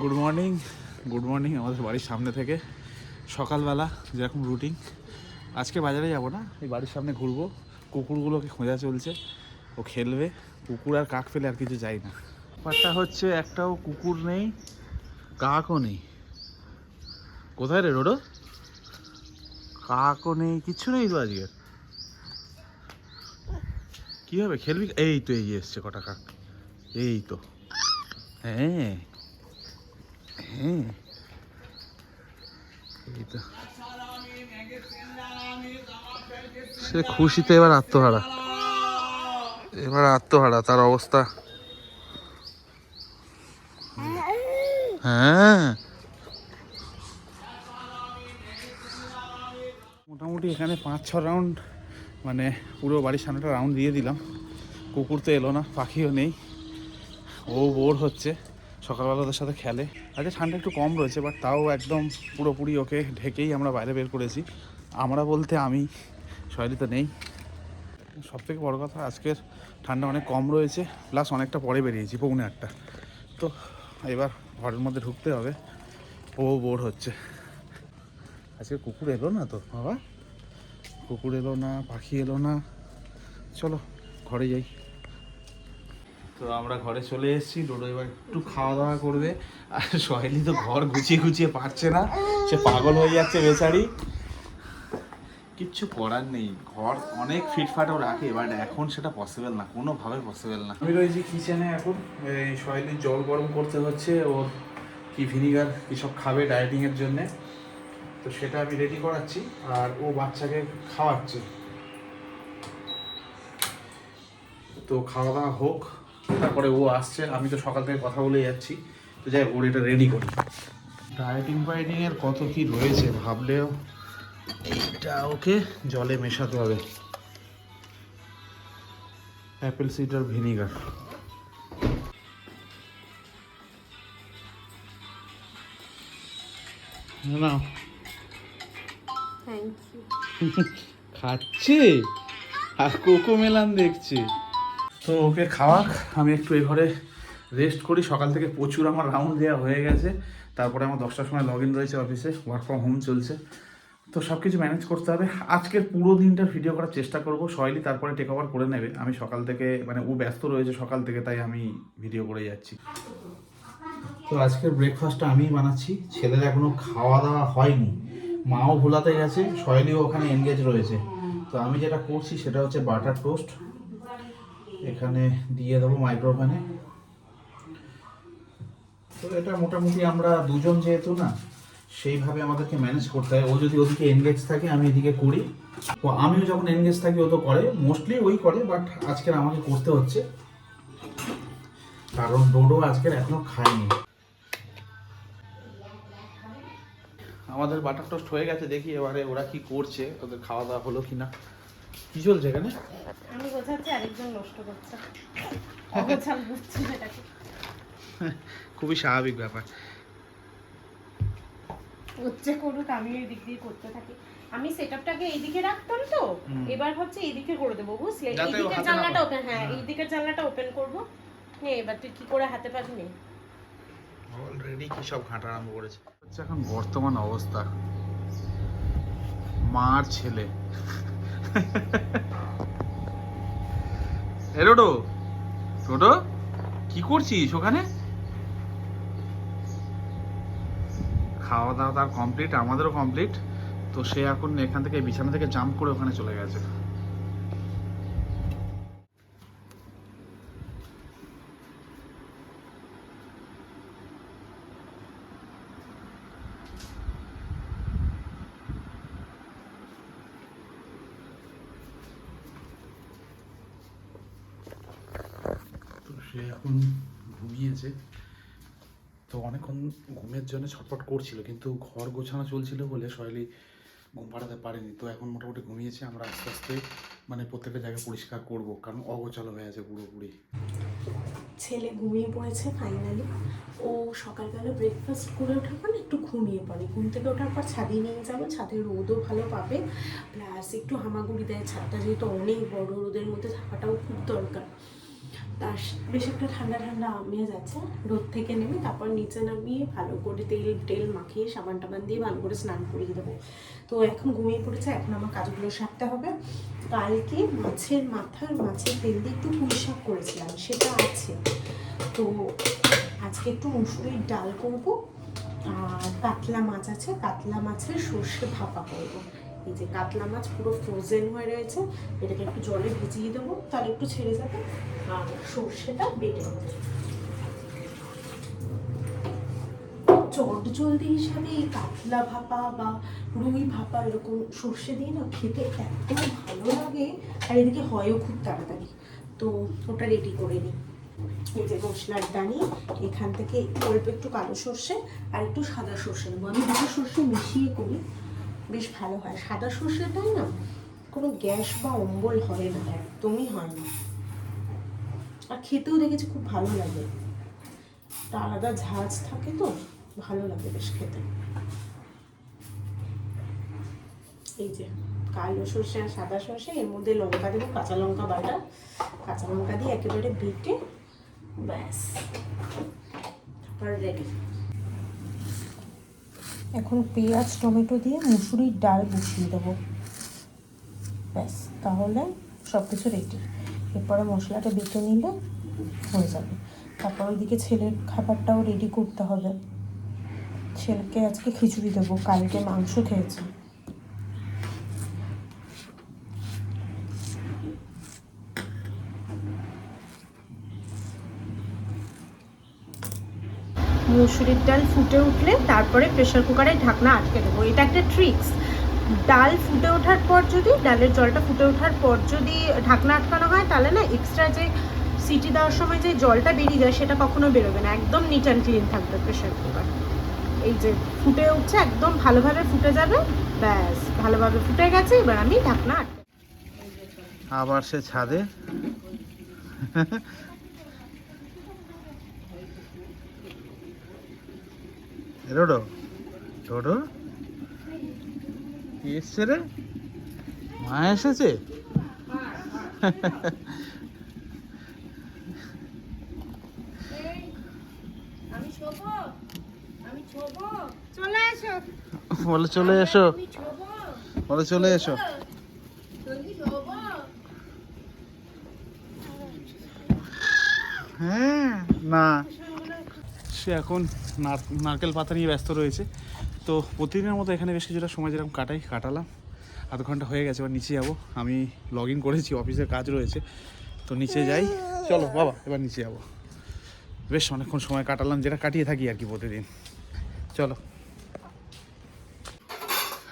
Good morning good morning আমাদের বাড়ির সামনে থেকে। সকালবেলা যেরকম রুটিন আজকে বাজারে যাব না, এই বাড়ির সামনে ঘুরবো। কুকুরগুলোকে খোঁজা চলছে, ও খেলবে। কুকুর আর কাক ফেলে আর কিছু যাই না। ব্যাপারটা হচ্ছে একটাও কুকুর নেই, কাকও নেই। কোথায় রে রোডো? কাকও নেই কিচ্ছু নেই তো আজকে। কী হবে, খেলবি? এই তো, এই এসছে কটা কাক। এই তো। হ্যাঁ। হ্যাঁ। সে খুশিতে এবার আত্মহারা। এবার আত্মহারা, তার অবস্থা। হ্যাঁ। মোটামুটি এখানে পাঁচ, ছ রাউন্ড মানে পুরো বাড়ির সামনেটা রাউন্ড দিয়ে দিলাম। কুকুর তো এলো না, পাখিও নেই। ও বোর হচ্ছে। সকালবেলা ওদের সাথে খেলে। আজকে ঠান্ডা একটু কম রয়েছে বাট তাও একদম পুরোপুরি ওকে ঢেকেই আমরা বাইরে বের করেছি। আমরা বলতে আমি, শৈলী তো নেই। সব থেকে বড়ো কথা, আজকের ঠান্ডা অনেক কম রয়েছে প্লাস অনেকটা পরে বেরিয়েছি, পৌনে আটটা। তো এবার ঘরের মধ্যে ঢুকতে হবে, ও বোর হচ্ছে। আজকে কুকুর এলো না তো? বাবা, কুকুর এলো না, পাখি এলো না। চলো, ঘরে যাই। তো আমরা ঘরে চলে এসেছি, ডোডো এবার একটু খাওয়া দাওয়া করবে। আর সহেলি তো ঘর গুছিয়ে গুছিয়ে পারছে না, সে পাগল হয়ে যাচ্ছে বেচারি। কিচ্ছু করার নেই, ঘর অনেক ফিটফাটও রাখে বাট এখন সেটা পসিবল না, কোনোভাবে পসিবল না। আমি রয়েছি কিচেনে এখন, এই সহেলির জল গরম করতে হচ্ছে, ওর কি ভিনিগার কী সব খাবে ডায়েটিংয়ের জন্যে। তো সেটা আমি রেডি করাচ্ছি, আর ও বাচ্চাকে খাওয়াচ্ছে। তো খাওয়া দাওয়া হোক তারপরে ও আসছে আমি তো সকাল থেকে কথা বলে যাচ্ছি। তো যাই ওর এটা রেডি করি। ডায়েটিং ফাইটিং এর কত কি রয়েছে ভাবলেও এটা ওকে জলে মেশাতে হবে। অ্যাপেল সিডার ভিনিগার না খাচ্ছে? আর কোকো মেলান দেখছে। তো ওকে খাওয়াক, আমি একটু এই ঘরে রেস্ট করি। সকাল থেকে প্রচুর আমার রাউন্ড দেওয়া হয়ে গেছে। তারপরে আমার দশটার সময় লগ ইন রয়েছে অফিসে ওয়ার্ক ফ্রম হোম চলছে। তো সব কিছু ম্যানেজ করতে হবে। আজকের পুরো দিনটার ভিডিও করার চেষ্টা করব। সয়লি তারপরে টেক ওভার করে নেবে। আমি সকাল থেকে মানে ও ব্যস্ত রয়েছে সকাল থেকে, তাই আমি ভিডিও করে যাচ্ছি। তো আজকের ব্রেকফাস্টটা আমিই বানাচ্ছি। ছেলের এখনও খাওয়া দাওয়া হয়নি। মাও ভোলাতে গেছে। শৈলীও ওখানে এনগেজ রয়েছে। তো আমি যেটা করছি সেটা হচ্ছে বাটার টোস্ট এখানে দিয়ে দেবো মাইক্রোওভেনে তো এটা মোটামুটি আমরা দুজন যেহেতু না, সেইভাবে আমাদেরকে ম্যানেজ করতে হয়। ও যদি ওদিকে এনগেজ থাকে, আমি এদিকে করি। তো আমিও যখন এনগেজ থাকি, ও তো করে। মোস্টলি ওই করে বাট আজকের আমাকে করতে হচ্ছে। কারণ ডোডো আজকের এখনও খায়নি। আমাদের বাটার টোস্ট হয়ে গেছে, দেখি এবারে ওরা কি করছে, ওদের খাওয়া দাওয়া হলো কিনা। কি চলছে এখানে? আমি আরেকজন নষ্ট করছে। অগোছাল বুঝছি সেটাকে খুবই স্বাভাবিক ব্যাপার। হচ্ছে করুক আমি এই দিক দিয়ে করতে থাকি। আমি সেটআপটাকে এইদিকে রাখতাম তো এবার ভাবছি এইদিকে করে দেবো বুঝলে? না জানলাটা ওপেন হ্যাঁ হ্যাঁ। এইদিকের জানলাটা ওপেন করব। নে এবার তুই কি করে হাতে পাবি নে? অলরেডি কি সব ঘাঁটা আরম্ভ করেছে? হচ্ছে এখন বর্তমান অবস্থা। মার ছেলে। এ টো রোডো, কি করছিস ওখানে? খাওয়া দাওয়া তার কমপ্লিট আমাদেরও কমপ্লিট তো সে এখন এখান থেকে বিছানা থেকে জাম্প করে ওখানে চলে গেছে তো সে এখন ঘুমিয়েছে তো অনেকক্ষণ ঘুমের জন্য ছটফট করছিল, কিন্তু ঘর গোছানো চলছিল বলে শৈলী ঘুম পাড়াতে পারেনি। তো এখন মোটামুটি ঘুমিয়েছে, আমরা আস্তে আস্তে মানে প্রত্যেকটা জায়গা পরিষ্কার করব, কারণ অগোছালো হয়ে আছে পুরোপুরি। ছেলে ঘুমিয়ে পড়েছে ফাইনালি ও সকালবেলা ব্রেকফাস্ট করে ওঠার পর একটু ঘুমিয়ে পড়ে। ঘুম থেকে ওঠার পর ছাদে নিয়ে যাব, ছাদে রোদও ভালো পাবে। প্লাস একটু হামাগুড়ি দেয়, ছাদটা যেহেতু অনেক বড়, রোদের মধ্যে থাকাটাও খুব দরকার। তার বেশ একটা ঠান্ডা ঠান্ডা আমিয়ে যাচ্ছে রোদ থেকে নেমে তারপর নিচে নামিয়ে ভালো করে তেল, টেল মাখিয়ে সাবান টাবান দিয়ে ভালো করে স্নান করিয়ে দেবো। তো এখন ঘুমিয়ে পড়েছে, এখন আমার কাজগুলো সারতে হবে। কালকে মাছের মাথার মাছের তেল দিয়ে একটু পুঁই করেছিলাম, সেটা আছে। তো আজকে একটু মুসুরির ডাল করব, আর কাতলা মাছ আছে কাতলা মাছের সর্ষে ভাপা করব। এই যে কাতলা মাছ পুরো ফ্রোজেন হয়ে রয়েছে, এটাকে একটু জলে ভিজিয়ে দেবো। তাহলে একটু ছেড়ে যাবে, আর সর্ষেটা বেটে নেব। চট জলদি হিসাবে এই কাতলা ভাপা বা রুই ভাপা এরকম সর্ষে দিয়ে না খেতে এত ভালো লাগে, আর এদিকে হয়ও খুব তাড়াতাড়ি। তো ওটা রেডি করে নিই। এই যে মশলার দানি, এখান থেকে অল্প একটু কালো সর্ষে আর একটু সাদা সর্ষে নেব। আমি দুটো সর্ষে মিশিয়ে করি। বেশ ভালো হয়। সাদা সর্ষেটাই না কোনো গ্যাস বা অম্বল হয় না, একদমই হয় না। আর খেতেও দেখেছি খুব ভালো লাগে। একটা আলাদা ঝাঁজ থাকে তো, ভালো লাগে বেশ খেতে। এই যে, কালো সর্ষে আর সাদা সর্ষে, এর মধ্যে লঙ্কা দেবো, কাঁচা লঙ্কা বাটা। কাঁচা লঙ্কা দিয়ে একেবারে বেটে ব্যাস। তারপর রেডি এখন পেঁয়াজ, টমেটো দিয়ে মুসুরির ডাল বসিয়ে দেবো। ব্যাস, তাহলে সব কিছু রেডি এরপরে মশলাটা বেটে নিলে হয়ে যাবে। তারপর ওইদিকে ছেলের খাবারটাও রেডি করতে হবে। ছেলেকে আজকে খিচুড়ি দেবো, কালকে মাংস খেয়েছে। মুসুরির ডাল ফুটে উঠলে তারপরে প্রেশার কুকারে ঢাকনা আটকে দেবো। এটা একটা ট্রিক্স ডাল ফুটে ওঠার পর যদি, ডালের জলটা ফুটে ওঠার পর যদি ঢাকনা আটকানো হয়, তাহলে না এক্সট্রা যে সিটি দেওয়ার সময় যে জলটা বেরিয়ে যায়, সেটা কখনো বেরোবে না। একদম নিট অ্যান্ড ক্লিন থাকবে প্রেশার কুকার এই যে ফুটে উঠছে, একদম ভালোভাবে ফুটে যাবে, ব্যাস, ভালোভাবে ফুটে গেছে, এবার আমি ঢাকনা আটকে আবার সে ছাদে। রোডো রোডো কি এসছে রে? মা এসেছে? বলে চলে এসো। বলে চলে এসো। হ্যাঁ না। সে এখন নার- নারকেল পাতা নিয়ে ব্যস্ত রয়েছে। তো প্রতিদিনের মতো এখানে বেশ কিছুটা সময় যেরকম কাটাই কাটালাম। আধ ঘণ্টা হয়ে গেছে এবার নিচে যাব। আমি লগ ইন করেছি অফিসের কাজ রয়েছে। তো নিচে যাই। চলো বাবা এবার নিচে যাব। বেশ অনেকক্ষণ সময় কাটালাম যেটা কাটিয়ে থাকি আর কি প্রতিদিন। চলো।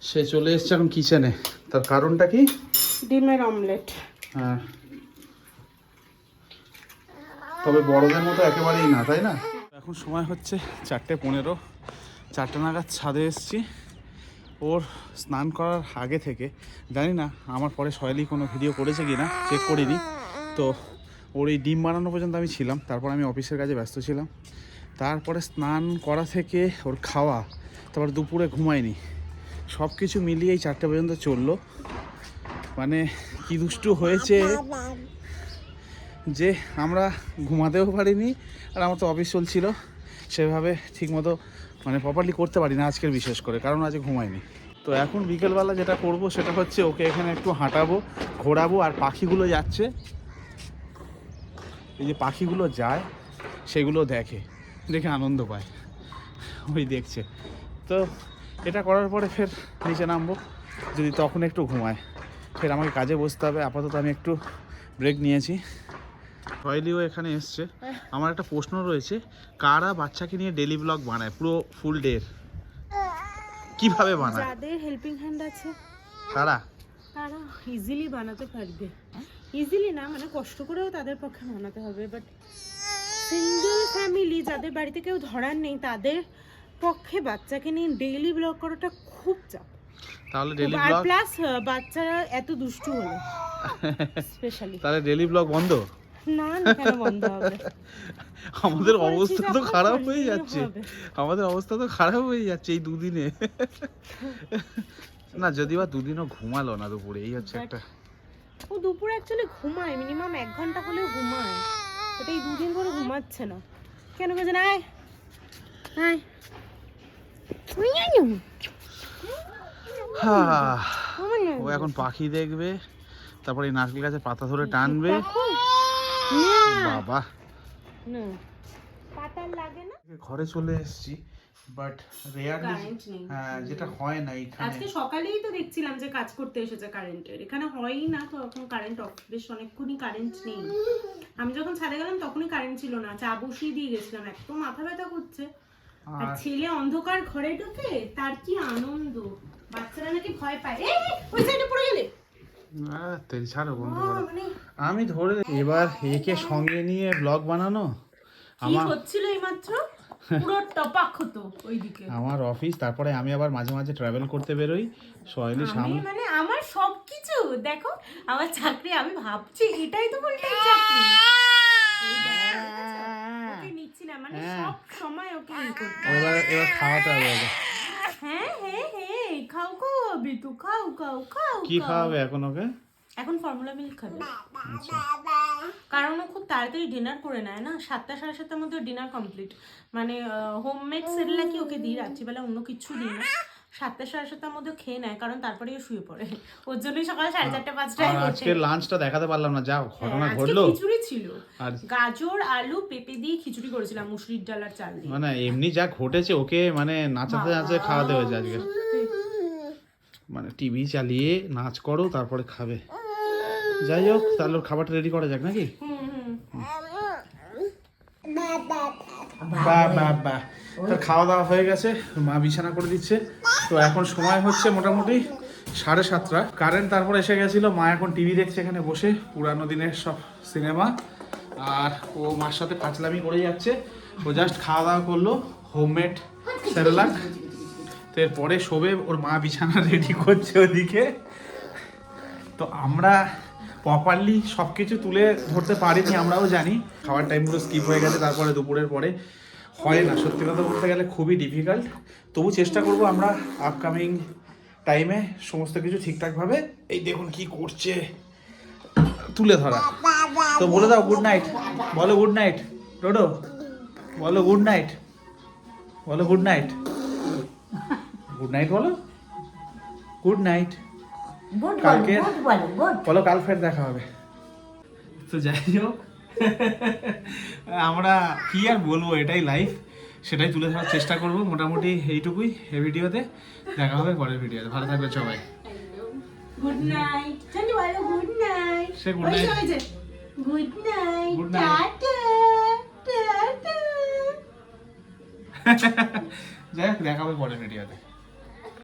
সে চলে এসছে এখন কিচেনে তার কারণটা কি? ডিমের অমলেট হ্যাঁ। তবে বড়দের মতো একেবারেই না তাই না? এখন সময় হচ্ছে চারটে পনেরো। চারটে নাগাদ ছাদে এসেছি। ওর স্নান করার আগে থেকে, জানি না আমার পরে সয়েলি কোনো ভিডিও করেছে কি না চেক করিনি। তো ওর এই ডিম বানানো পর্যন্ত আমি ছিলাম, তারপর আমি অফিসের কাজে ব্যস্ত ছিলাম। তারপরে স্নান করা থেকে ওর খাওয়া, তারপর দুপুরে ঘুমায়নি। সব কিছু মিলিয়ে এই চারটে পর্যন্ত চলল। মানে কি দুষ্টু হয়েছে? যে আমরা ঘুমাতেও পারিনি আর আমার তো অফিস চলছিল, সেভাবে ঠিকমতো মানে প্রপারলি করতে পারি না আজকের বিশেষ করে, কারণ আজকে ঘুমাইনি। তো এখন বিকেলবেলা যেটা করব সেটা হচ্ছে ওকে এখানে একটু হাঁটাবো, ঘোরাবো, আর পাখিগুলো যাচ্ছে। এই যে পাখিগুলো যায়, সেগুলো দেখে দেখে আনন্দ পায়। ওই দেখছে। তো এটা করার পরে ফের নিচে নামবো, যদি তখন একটু ঘুমায়। ফের আমাকে কাজে বসতে হবে, আপাতত আমি একটু ব্রেক নিয়েছি। রয়লিও এখানে এসছে। আমার একটা প্রশ্ন রয়েছে কারা বাচ্চাকে নিয়ে ডেলি ব্লগ বানায়? পুরো ফুল ডে কীভাবে বানায়? যাদের হেল্পিং হ্যান্ড আছে। তারা তারা ইজিলি বানাতে পারবে। ইজিলি না মানে কষ্ট করেও তাদের পক্ষে বানাতে হবে বাট সিঙ্গেল ফ্যামিলি যাদের বাড়িতে কেউ ধরার নেই তাদের পক্ষে বাচ্চাকে নিয়ে ডেইলি ব্লগ করাটা খুব চাপ। তাহলে ডেলি ব্লগ প্লাস বাচ্চারা এত দুষ্টু হলো স্পেশালি তাহলে ডেলি ব্লগ বন্ধ? না না কেন বন্ধ হবে? আমাদের অবস্থা তো খারাপ হয়ে যাচ্ছে। আমাদের অবস্থা তো খারাপ হয়ে যাচ্ছে এই দুদিনে। না যদি বা দুদিনও ঘুমালো না দুপুরে এই হচ্ছে একটা। ও দুপুরে অ্যাকচুয়ালি ঘুমায় মিনিমাম এক ঘণ্টা হলেও ঘুমায়। এটা এই দুদিন ধরে ঘুমাচ্ছে না। কেন গেছে না আয়। ও এখন পাখি দেখবে তারপরে এই নারকেল গাছে পাতা ধরে টানবে। বাবা। না। না? ঘরে চলে এসেছি বাট রেয়ারলি হ্যাঁ যেটা হয় না এখানে। আজকে সকালেই তো দেখছিলাম যে কাজ করতে এসেছে কারেন্টের এখানে হয়ই না তো এখন কারেন্ট অফ বেশ অনেকক্ষণই কারেন্ট নেই। আমি যখন ছাদে গেলাম তখনই কারেন্ট ছিল না। চা বসিয়ে দিয়ে গেছিলাম। এত মাথা ব্যথা করছে। আর ছেলে অন্ধকার ঘরে ঢুকে তার কি আনন্দ? বাচ্চারা নাকি ভয় পায়। এই, ওই সাইডে পড়ে গেলে। আহ, তেল ছাড়ো বন্ধু মানে আমি ধরে এবার একে সঙ্গে নিয়ে ব্লগ বানানো? আমার হচ্ছিল এইমাত্র? পুরো টপাক হতো ওইদিকে। আমার অফিস তারপরে আমি আবার মাঝে মাঝে ট্রাভেল করতে বেরোই। সোহেলি সামনে মানে আমার সবকিছু দেখো আমার চাকরি আমি ভাবছি এটাই তো বলতে চাকরি। ওকে নিচ্ছি না মানে হ্যাঁ। সব সময় ওকে ই করতে এবার এবার খাওয়াতে হবে। হ্যাঁ হ্যাঁ হ্যাঁ খাও খাও আবি তো খাও খাও খাও কি খাও। খাওয়াবে এখন ওকে? এখন ফর্মুলা মিল্ক খাবে। আচ্ছা। কারণ ও খুব তাড়াতাড়ি ডিনার করে নেয় না সাতটা সাড়ে সাতটার মধ্যে ডিনার কমপ্লিট মানে হোমমেড সেরেলাকি ওকে দিই রাত্রিবেলা অন্য কিছু দিই না সাতটা সাড়ে সাতটার মধ্যে খেয়ে নেয় কারণ তারপরে ও শুয়ে পড়ে। ওর জন্যই সকাল সাড়ে চারটা পাঁচটায় আজকে লাঞ্চটা দেখাতে পারলাম না যাও ঘটনা হ্যাঁ, ঘটলো। খিচুড়ি ছিল। গাজর আলু পেঁপে দিয়ে খিচুড়ি করেছিলাম মুসুরির ডাল আর চাল দিয়ে। মানে এমনি যা ঘটেছে ওকে মানে নাচাতে নাচাতে খাওয়াতে হয়েছে আজকে। মানে টিভি চালিয়ে নাচ করো তারপরে খাবে। যাই হোক, তাহলে খাবারটা রেডি করা যাক নাকি? তার খাওয়া দাওয়া হয়ে গেছে, মা বিছানা করে দিচ্ছে। তো এখন সময় হচ্ছে মোটামুটি সাড়ে সাতটা। কারেন্ট তারপর এসে গেছিল, মা এখন টিভি দেখছে এখানে বসে, পুরানো দিনের সব সিনেমা। আর ও মার সাথে পাঁচলামি করে যাচ্ছে। ও জাস্ট খাওয়া দাওয়া করল হোমমেড স্যারেলাক তো এরপরে শোবে, ওর মা বিছানা রেডি করছে ওদিকে। তো আমরা প্রপারলি সব কিছু তুলে ধরতে পারিনি, আমরাও জানি। খাওয়ার টাইমগুলো স্কিপ হয়ে গেছে, তারপরে দুপুরের পরে। হয় না, সত্যি কথা বলতে গেলে খুবই ডিফিকাল্ট তবু চেষ্টা করব আমরা আপকামিং টাইমে সমস্ত কিছু ঠিকঠাকভাবে। এই দেখুন কি করছে। তুলে ধরা। তো বলে দাও গুড নাইট বলো গুড নাইট ডোডো, বলো গুড নাইট বলো গুড নাইট গুড নাইট বলো। গুড নাইট কালকে বলো কাল ফের দেখা হবে। তো যাই হোক আমরা কি আর বলব এটাই লাইফ সেটাই তুলে ধরার চেষ্টা করব মোটামুটি এইটুকুই এই ভিডিওতে। দেখা হবে পরের ভিডিওতে। ভালো থাকবে সবাই। Good night. Good night. সে. Good night. Good night. টাটা টাটা। যাই হোক দেখা হবে পরের ভিডিওতে।